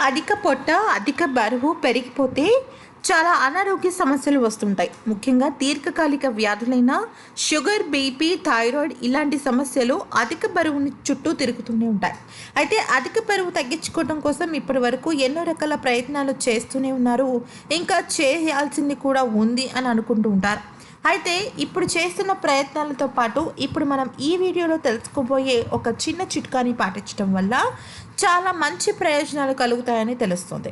అధిక పొట్ట అధిక బరువు పెరిగిపోతే చాలా అనారోగ్య సమస్యలు వస్తుంటాయి. ముఖ్యంగా దీర్ఘకాలిక వ్యాధులైన షుగర్ బీపీ థైరాయిడ్ ఇలాంటి సమస్యలు అధిక బరువుని చుట్టూ తిరుగుతూనే ఉంటాయి. అయితే అధిక బరువు తగ్గించుకోవడం కోసం ఇప్పటి వరకు ఎన్నో రకాల ప్రయత్నాలు చేస్తూనే ఉన్నారు. ఇంకా చేయాల్సింది కూడా ఉంది అని అనుకుంటూ ఉంటారు. అయితే ఇప్పుడు చేస్తున్న ప్రయత్నాలతో పాటు ఇప్పుడు మనం ఈ వీడియోలో తెలుసుకోబోయే ఒక చిన్న చిట్కాని పాటించడం వల్ల చాలా మంచి ప్రయోజనాలు కలుగుతాయని తెలుస్తుంది.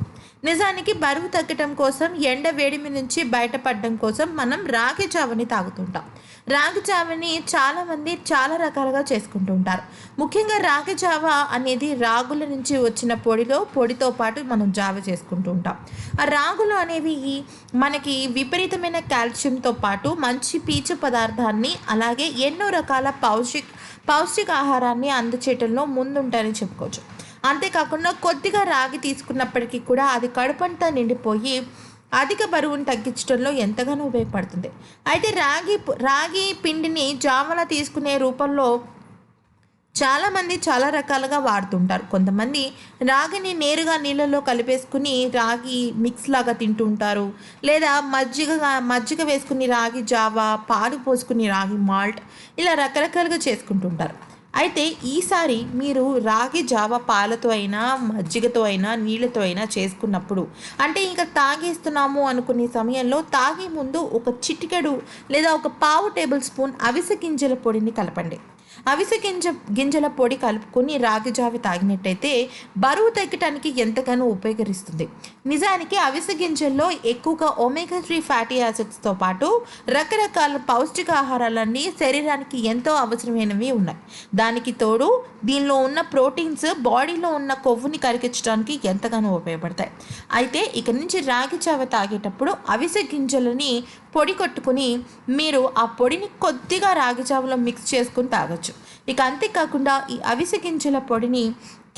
నిజానికి బరువు తగ్గటం కోసం ఎండ వేడిమి నుంచి బయటపడడం కోసం మనం రాగి జావని తాగుతుంటాం. రాగి జావని చాలామంది చాలా రకాలుగా చేసుకుంటూ ఉంటారు. ముఖ్యంగా రాగి జావ అనేది రాగుల నుంచి వచ్చిన పొడిలో పొడితో పాటు మనం జావ చేసుకుంటూ ఉంటాం. ఆ రాగులు అనేవి మనకి విపరీతమైన కాల్షియంతో పాటు మంచి పీచు పదార్థాన్ని అలాగే ఎన్నో రకాల పౌష్టిక ఆహారాన్ని అందచేయటంలో ముందుంటారని చెప్పుకోవచ్చు. అంతేకాకుండా కొద్దిగా రాగి తీసుకున్నప్పటికీ కూడా అది కడుపంతా నిండిపోయి అధిక బరువును తగ్గించడంలో ఎంతగానో ఉపయోగపడుతుంది. అయితే రాగి రాగి పిండిని జామలా తీసుకునే రూపంలో చాలామంది చాలా రకాలుగా వాడుతుంటారు. కొంతమంది రాగిని నేరుగా నీళ్ళలో కలిపేసుకుని రాగి మిక్స్ లాగా తింటుంటారు లేదా మజ్జిగ మజ్జిగ వేసుకుని రాగి జావా పాలు పోసుకుని రాగి మాల్ట్ ఇలా రకరకాలుగా చేసుకుంటుంటారు అయితే ఈసారి మీరు రాగి జావ పాలతో అయినా మజ్జిగతో అయినా నీళ్ళతో అయినా చేసుకున్నప్పుడు అంటే ఇంకా తాగేస్తున్నాము అనుకునే సమయంలో తాగే ముందు ఒక చిటికెడు లేదా ఒక పావు టేబుల్ స్పూన్ అవిసె గింజల పొడిని కలపండి. అవిసె గింజ గింజల పొడి కలుపుకొని రాగి జావి తాగినట్టయితే బరువు తగ్గటానికి ఎంతగానో ఉపయోగరిస్తుంది. నిజానికి అవిసె గింజల్లో ఎక్కువగా ఒమేగా త్రీ ఫ్యాటీ యాసిడ్స్తో పాటు రకరకాల పౌష్టిక ఆహారాలన్నీ శరీరానికి ఎంతో అవసరమైనవి ఉన్నాయి. దానికి తోడు దీనిలో ఉన్న ప్రోటీన్స్ బాడీలో ఉన్న కొవ్వుని కరిగించడానికి ఎంతగానో ఉపయోగపడతాయి. అయితే ఇక నుంచి రాగి చావ తాగేటప్పుడు అవిసె గింజలని పొడి కొట్టుకుని మీరు ఆ పొడిని కొద్దిగా రాగి చావలో మిక్స్ చేసుకుని తాగొచ్చు. ఇక అంతేకాకుండా ఈ అవిసె గింజల పొడిని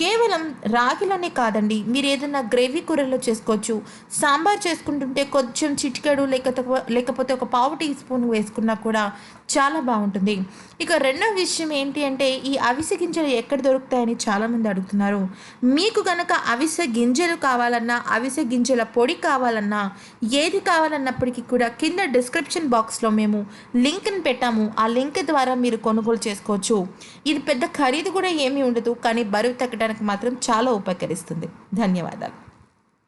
కేవలం రాగిలోనే కాదండి మీరు ఏదైనా గ్రేవీ కూరలో చేసుకోవచ్చు. సాంబార్ చేసుకుంటుంటే కొంచెం చిటికెడు లేకపోతే లేకపోతే ఒక పావు టీ స్పూన్ వేసుకున్నా కూడా చాలా బాగుంటుంది. ఇక రెండో విషయం ఏంటి అంటే ఈ అవిసె గింజలు ఎక్కడ దొరుకుతాయని చాలామంది అడుగుతున్నారు. మీకు గనక అవిసె గింజలు కావాలన్నా అవిసె గింజల పొడి కావాలన్నా ఏది కావాలన్నప్పటికీ కూడా కింద కింద డిస్క్రిప్షన్ బాక్స్లో మేము లింక్ని పెట్టాము. ఆ లింక్ ద్వారా మీరు కొనుగోలు చేసుకోవచ్చు. ఇది పెద్ద ఖరీదు కూడా ఏమీ ఉండదు కానీ బరువు తగ్గడానికి మాత్రం చాలా ఉపకరిస్తుంది. ధన్యవాదాలు.